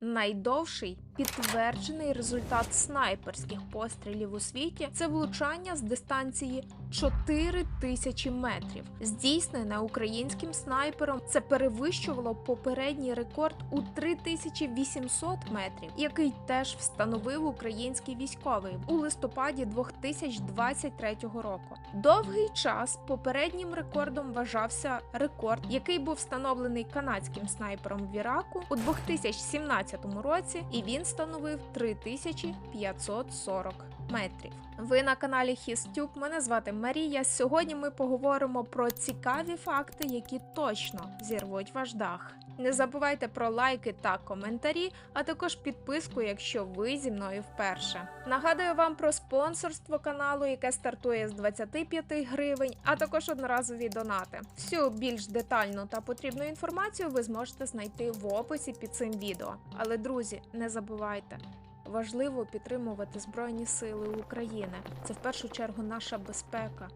Найдовший підтверджений результат снайперських пострілів у світі це влучання з дистанції 4 тисячі метрів. Здійснене українським снайпером це перевищувало попередній рекорд у 3800 метрів, який теж встановив український військовий у листопаді 2023 року. Довгий час попереднім рекордом вважався рекорд, який був встановлений канадським снайпером в Іраку у 2017 році, і він становив 3540 метрів. Ви на каналі Хістюб. Мене звати Марія. Сьогодні ми поговоримо про цікаві факти, які точно зірвуть ваш дах. Не забувайте про лайки та коментарі, а також підписку, якщо ви зі мною вперше. Нагадую вам про спонсорство каналу, яке стартує з 25 гривень, а також одноразові донати. Всю більш детальну та потрібну інформацію ви зможете знайти в описі під цим відео. Але друзі, не забувайте. Важливо підтримувати Збройні Сили України. Це в першу чергу наша безпека.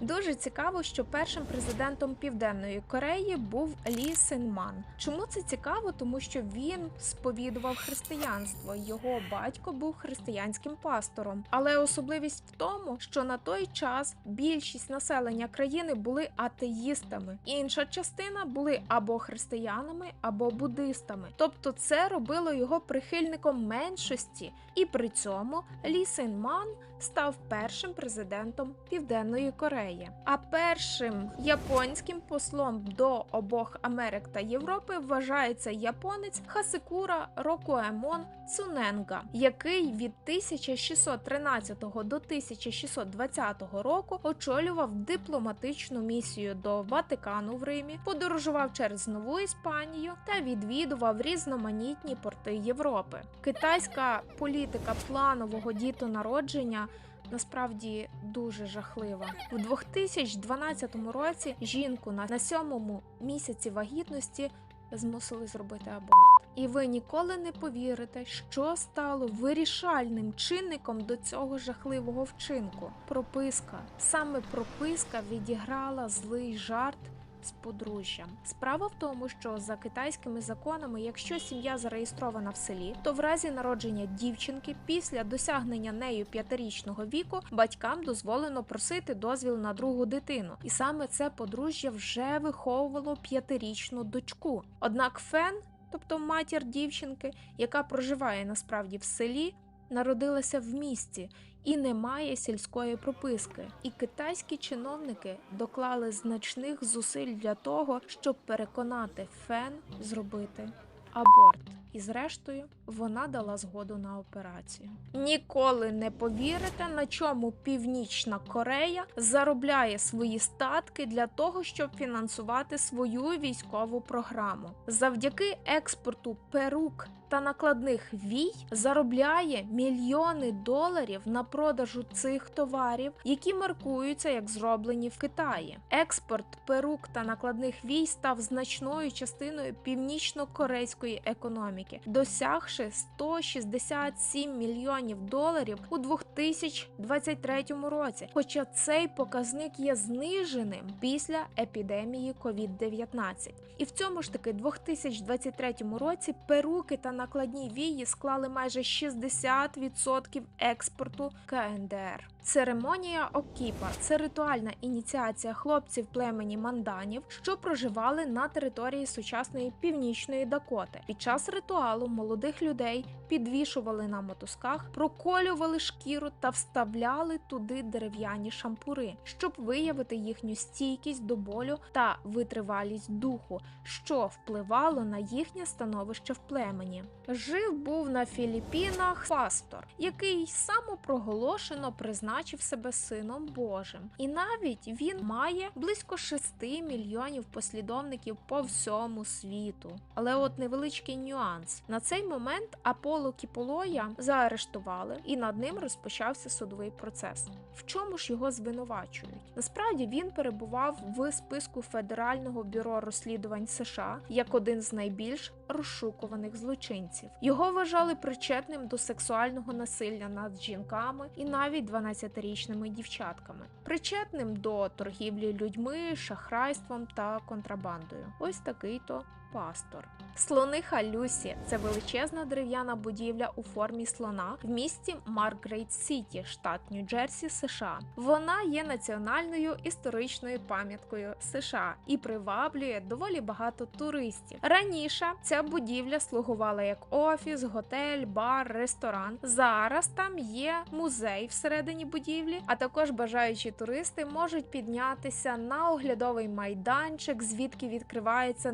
Дуже цікаво, що першим президентом Південної Кореї був Лі Сенман. Чому це цікаво? Тому що він сповідував християнство. Його батько був християнським пастором. Але особливість в тому, що на той час більшість населення країни були атеїстами, інша частина були або християнами, або буддистами. Тобто, це робило його прихильником меншості, і при цьому Лі Сенман став першим президентом Південної Кореї. А першим японським послом до обох Америк та Європи вважається японець Хасикура Рокуемон Цуненга, який від 1613 до 1620 року очолював дипломатичну місію до Ватикану в Римі, подорожував через Нову Іспанію та відвідував різноманітні порти Європи. Китайська політика планового дітонародження насправді дуже жахлива. У 2012 році жінку на, сьомому місяці вагітності змусили зробити аборт. І ви ніколи не повірите, що стало вирішальним чинником до цього жахливого вчинку. Прописка. Саме прописка відіграла злий жарт з подружжям. Справа в тому, що за китайськими законами, якщо сім'я зареєстрована в селі, то в разі народження дівчинки після досягнення нею п'ятирічного віку батькам дозволено просити дозвіл на другу дитину, і саме це подружжя вже виховувало п'ятирічну дочку. Однак Фен, тобто матір дівчинки, яка проживає насправді в селі, народилася в місті і не має сільської прописки. І китайські чиновники доклали значних зусиль для того, щоб переконати Фен зробити аборт. І зрештою вона дала згоду на операцію. Ніколи не повірите, на чому Північна Корея заробляє свої статки для того, щоб фінансувати свою військову програму. Завдяки експорту перук та накладних вій заробляє мільйони доларів на продажу цих товарів, які маркуються як зроблені в Китаї. Експорт перук та накладних вій став значною частиною північно-корейської економіки, досягши 167 мільйонів доларів у 2023 році. Хоча цей показник є зниженим після епідемії COVID-19. І в цьому ж таки 2023 році перуки та накладні вії склали майже 60% експорту КНДР. Церемонія Окіпа це ритуальна ініціація хлопців племені манданів, що проживали на території сучасної північної Дакоти. Під час ритуалу молодих людей підвішували на мотузках, проколювали шкіру та вставляли туди дерев'яні шампури, щоб виявити їхню стійкість до болю та витривалість духу, що впливало на їхнє становище в племені. Жив був на Філіппінах пастор, який самопроголошено призначив себе сином Божим, і навіть він має близько 6 мільйонів послідовників по всьому світу. Але от невеличкий нюанс. Баланс. На цей момент Аполло Кіполоя заарештували, і над ним розпочався судовий процес. В чому ж його звинувачують? Насправді він перебував в списку Федерального бюро розслідувань США як один з найбільш розшукуваних злочинців. Його вважали причетним до сексуального насилля над жінками і навіть 12-річними дівчатками, причетним до торгівлі людьми, шахрайством та контрабандою. Ось такий то пастор. Слониха Люсі це величезна дерев'яна будівля у формі слона в місті Маргрейт Сіті, штат Нью-Джерсі, США. Вона є національною історичною пам'яткою США і приваблює доволі багато туристів. Раніше ця будівля слугувала як офіс, готель, бар, ресторан. Зараз там є музей всередині будівлі, а також бажаючі туристи можуть піднятися на оглядовий майданчик, звідки відкривається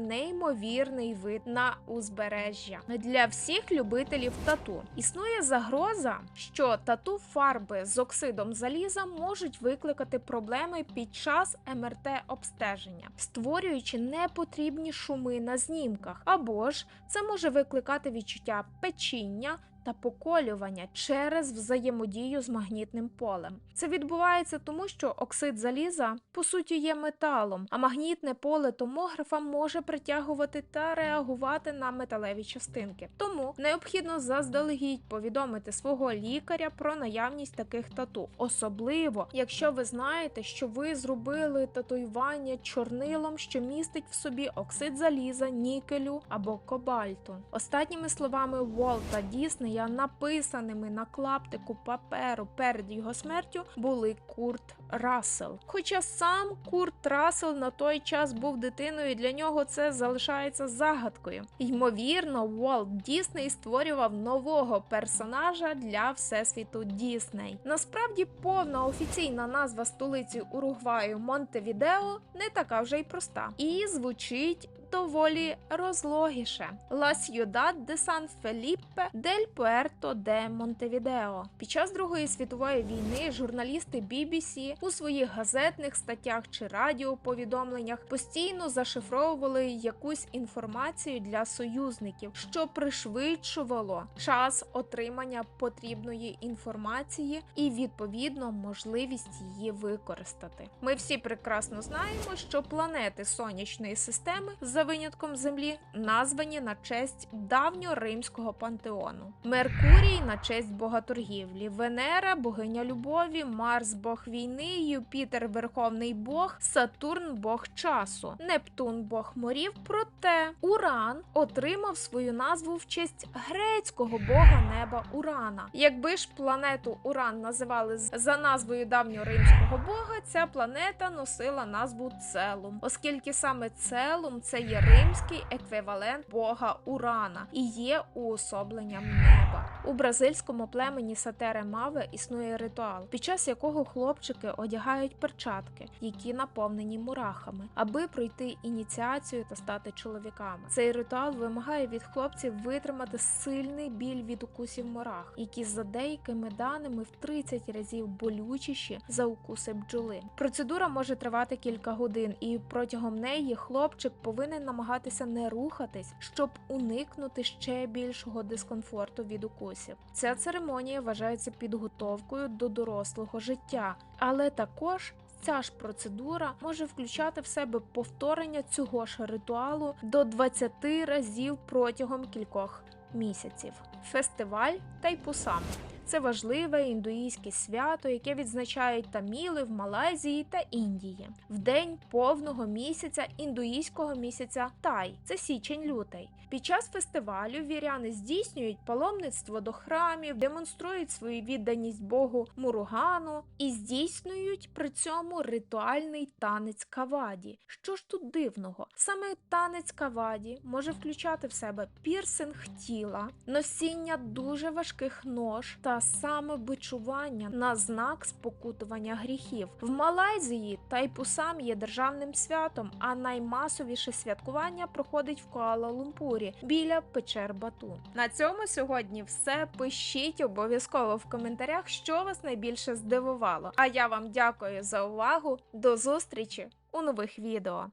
неймовірний вид на узбережжя. Для всіх любителів тату існує загроза, що тату фарби з оксидом заліза можуть викликати проблеми під час МРТ обстеження, створюючи непотрібні шуми на знімках, або ж це може викликати відчуття печіння. Та поколювання через взаємодію з магнітним полем. Це відбувається тому, що оксид заліза по суті є металом, а магнітне поле томографа може притягувати та реагувати на металеві частинки. Тому необхідно заздалегідь повідомити свого лікаря про наявність таких тату, особливо якщо ви знаєте, що ви зробили татуювання чорнилом, що містить в собі оксид заліза, нікелю або кобальту. Останніми словами Волта Діснея, написаними на клаптику паперу перед його смертю, були Курт Рассел. Хоча сам Курт Рассел на той час був дитиною, і для нього це залишається загадкою. Ймовірно, Уолт Дісней створював нового персонажа для всесвіту Дісней. Насправді, повна офіційна назва столиці Уругваю Монтевідео не така вже й проста і звучить. Доволі розлогіше La Ciudad de San Felipe del Puerto de Montevideo. Під час Другої світової війни журналісти BBC у своїх газетних статтях чи радіоповідомленнях постійно зашифровували якусь інформацію для союзників, що пришвидшувало час отримання потрібної інформації і відповідно можливість її використати. Ми всі прекрасно знаємо, що планети сонячної системи за винятком Землі названі на честь давньоримського пантеону. Меркурій на честь бога торгівлі, Венера богиня любові, Марс бог війни, Юпітер верховний бог, Сатурн бог часу, Нептун бог морів. Проте Уран отримав свою назву в честь грецького бога неба Урана. Якби ж планету Уран називали за назвою давньоримського бога, ця планета носила назву Целум, оскільки саме Целум це є римський еквівалент бога Урана і є уособленням неба. У бразильському племені Сатере Маве існує ритуал, під час якого хлопчики одягають перчатки, які наповнені мурахами, аби пройти ініціацію та стати чоловіками. Цей ритуал вимагає від хлопців витримати сильний біль від укусів мурах, які за деякими даними в 30 разів болючіші за укуси бджоли. Процедура може тривати кілька годин, і протягом неї хлопчик повинен намагатися не рухатись, щоб уникнути ще більшого дискомфорту від укусів. Ця церемонія вважається підготовкою до дорослого життя, але також. Ця ж процедура може включати в себе повторення цього ж ритуалу до 20 разів протягом кількох місяців. Фестиваль Тайпусам це важливе індуїзьке свято, яке відзначають таміли в Малайзії та Індії. В день повного місяця індуїзького місяця Тай, це січень-лютий. Під час фестивалю віряни здійснюють паломництво до храмів, демонструють свою відданість Богу Муругану і здійснюють при цьому ритуальний танець каваді. Що ж тут дивного? Саме танець каваді може включати в себе пірсинг тіла, носіння дуже важких нож та самобичування на знак спокутування гріхів. В Малайзії Тайпусам є державним святом, а наймасовіше святкування проходить в Куала-Лумпурі біля печер Бату. На цьому сьогодні все. Пишіть обов'язково в коментарях, що вас найбільше здивувало. А я вам дякую за увагу. До зустрічі у нових відео.